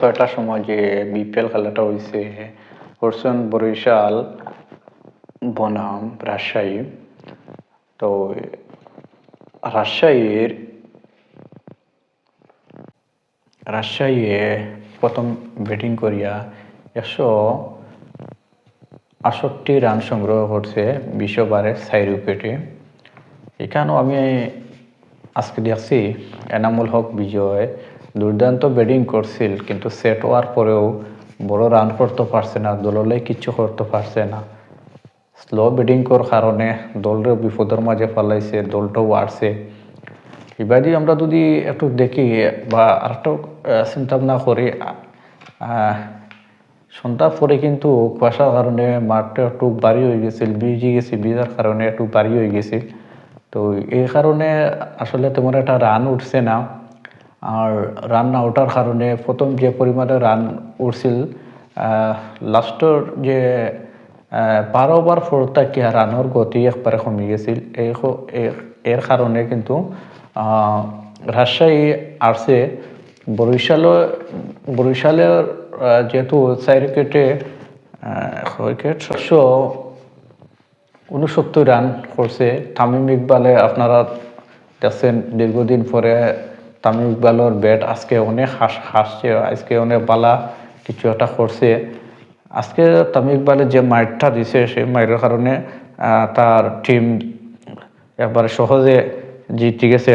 ছয়টার সময় যে বিপিএল খেলাটা হয়েছে করছেন বরিশাল বনাম রাজশাহী তো রাজশাহীর রাজশাহী প্রথম ব্যাটিং করিয়া একশো আটষট্টি রান সংগ্রহ করছে বিশ ওভারে চার উইকেটে এখানেও আমি আজকে দেখছি, এনামুল হক, বিজয় দুর্দান্ত ব্যাটিং করছিল কিন্তু সেট হওয়ার পরেও বড় রান করতে পারছে না দললে কিচ্ছু করতে পারছে না। স্লো ব্যাটিং করার কারণে দলরে বিপদের মাঝে ফেলাইছে দলটাও আড়ছে এবারে আমরা যদি একটু দেখি বা আরেকটু চিন্তা ভাবনা করি আহ, সন্ধ্যা পরে কিন্তু কুয়াশার কারণে মাঠটা একটু বাড়ি হয়ে গেছিল ভিজে গেছে ভিজার কারণে একটু বাড়ি হয়ে গেছে। তো এই কারণে আসলে তোমার একটা রান উঠছে না। আর রান না ওঠার কারণে প্রথম যে পরিমাণে রান উঠছিল লাস্টের যে আহ, বারো ওভার ফোরটা রানের গতি একবারে কমে গেছিল এই এর- কারণে কিন্তু রাজশাহী আসছে বরিশালও বরিশালের যেহেতু চার উইকেটে উইকেট ছশো উনসত্তর রান করছে তামিম ইকবালে আপনারা দেখছেন দীর্ঘদিন পরে তামিম ইকবালের ব্যাট আজকে অনেক হাস, হাসছে, আজকে অনেক বালা কিছু একটা করছে। আজকে তামিম ইকবালের যে মাইটটা দিছে, সেই মাইটের কারণে তার টিম একবারে সহজে জিতে গেছে।